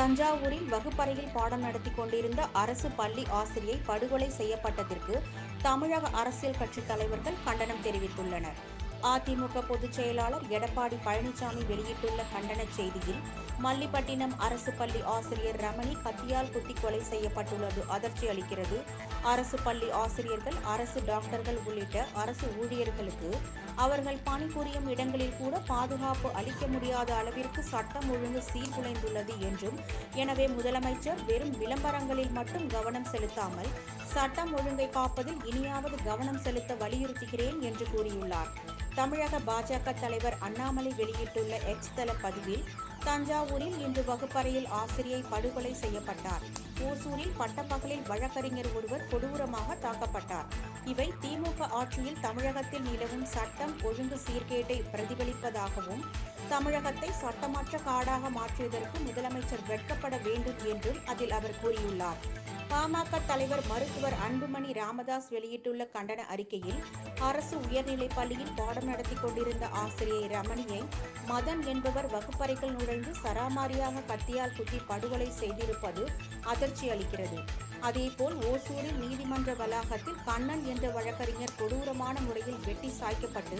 தஞ்சாவூரில் வகுப்பறையில் பாடம் நடத்தி கொண்டிருந்த அரசு பள்ளி ஆசிரியை படுகொலை செய்யப்பட்டதற்கு தமிழக அரசியல் கட்சி தலைவர்கள் கண்டனம் தெரிவித்துள்ளனர். அதிமுக பொதுச் செயலாளர் எடப்பாடி பழனிசாமி வெளியிட்டுள்ள கண்டன செய்தியில் மல்லிப்பட்டினம் அரசு பள்ளி ஆசிரியர் ரமணி கத்தியால் குத்தி கொலை செய்யப்பட்டுள்ளது. அதிர்ச்சி அளிக்கிறது. அரசு பள்ளி ஆசிரியர்கள் அரசு டாக்டர்கள் உள்ளிட்ட அரசு ஊழியர்களுக்கு அவர்கள் பணிபுரியும் இடங்களில் கூட பாதுகாப்பு அளிக்க முடியாத அளவிற்கு சட்டம் ஒழுங்கு சீர்குலைந்துள்ளது என்றும் எனவே முதலமைச்சர் வெறும் விளம்பரங்களில் மட்டும் கவனம் செலுத்தாமல் சட்டம் ஒழுங்கை காப்பதில் இனியாவது கவனம் செலுத்த வலியுறுத்துகிறேன் என்று கூறியுள்ளார். தமிழக பாஜக தலைவர் அண்ணாமலை வெளியிட்டுள்ள எக்ஸ் தள பதிவில் தஞ்சாவூரில் இன்று வகுப்பறையில் ஆசிரியை படுகொலை செய்யப்பட்டார். ஓசூரில் பட்டப்பகலில் வழக்கறிஞர் ஒருவர் கொடூரமாக தாக்கப்பட்டார். இவை திமுக ஆட்சியில் தமிழகத்தில் நிலவும் சட்டம் ஒழுங்கு சீர்கேட்டை பிரதிபலிப்பதாகவும் தமிழகத்தை சட்டமற்ற காடாக மாற்றியதற்கு முதலமைச்சர் வெட்கப்பட வேண்டும் என்றும் அதில் அவர் கூறியுள்ளார். பாமக தலைவர் மருத்துவர் அன்புமணி ராமதாஸ் வெளியிட்டுள்ள கண்டன அறிக்கையில் அரசு உயர்நிலைப் பள்ளியில் பாடம் நடத்தி கொண்டிருந்த ஆசிரியை ரமணியை மதன் என்பவர் வகுப்பறைகள் நுழைந்து சராமாரியாக கத்தியால் குத்தி படுகொலை செய்திருப்பது அதிர்ச்சி அளிக்கிறது அதேபோல் ஓசூரில் நீதிமன்ற வளாகத்தில் கண்ணன் என்ற வழக்கறிஞர் கொடூரமான முறையில் வெட்டி சாய்க்கப்பட்டு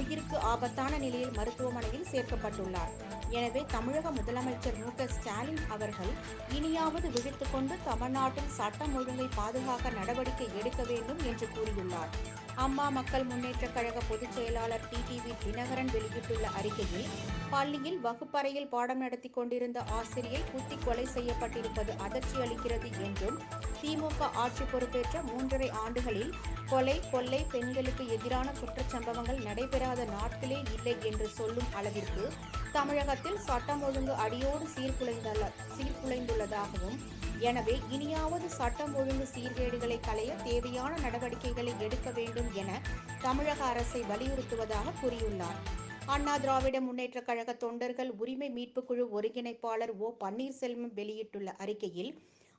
உயிருக்கு ஆபத்தான நிலையில் மருத்துவமனையில் சேர்க்கப்பட்டுள்ளார். எனவே தமிழக முதலமைச்சர் மு ஸ்டாலின் அவர்கள் இனியாவது விழித்துக்கொண்டு தமிழ்நாட்டில் சட்டம் ஒழுங்கை பாதுகாக்க நடவடிக்கை எடுக்க வேண்டும் என்று கூறியுள்ளார். அம்மா மக்கள் முன்னேற்ற கழக பொதுச் செயலாளர் டிடிவி தினகரன் வெளியிட்டுள்ள அறிக்கையில் பள்ளியில் வகுப்பறையில் பாடம் நடத்தி கொண்டிருந்த ஆசிரியை குத்தி கொலை செய்யப்பட்டிருப்பது அதிர்ச்சி அளிக்கிறது என்றும் திமுக ஆட்சி பொறுப்பேற்ற மூன்றரை ஆண்டுகளில் கொலை கொள்ளை பெண்களுக்கு எதிரான குற்றச்சம்பவங்கள் நடைபெறாத நாட்களே இல்லை என்று சொல்லும் அளவிற்கு தமிழகத்தில் சட்டம் ஒழுங்கு அடியோடு சீர்குலைந்துள்ள சீர்குலைந்துள்ளதாகவும் எனவே இனியாவது சட்டம் ஒழுங்கு சீர்கேடுகளை தேவையான நடவடிக்கைகளை எடுக்க வேண்டும் என தமிழக அரசை வலியுறுத்துவதாக கூறியுள்ளார். அண்ணா திராவிட முன்னேற்ற கழக தொண்டர்கள் உரிமை மீட்புக் குழு ஒருங்கிணைப்பாளர் ஓ பன்னீர்செல்வம் வெளியிட்டுள்ள அறிக்கையில்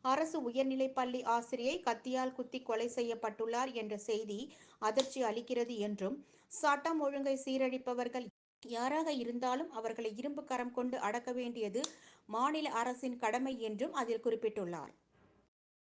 அரசு உயர்நிலைப்பள்ளி ஆசிரியை கத்தியால் குத்தி கொலை செய்யப்பட்டுள்ளார் என்ற செய்தி அதிர்ச்சி அளிக்கிறது என்றும் சட்டம் ஒழுங்கை சீரழிப்பவர்கள் யாராக இருந்தாலும் அவர்களை இரும்பு கரம் கொண்டு அடக்க வேண்டியது மாநில அரசின் கடமை என்றும் அதில் குறிப்பிட்டுள்ளார்.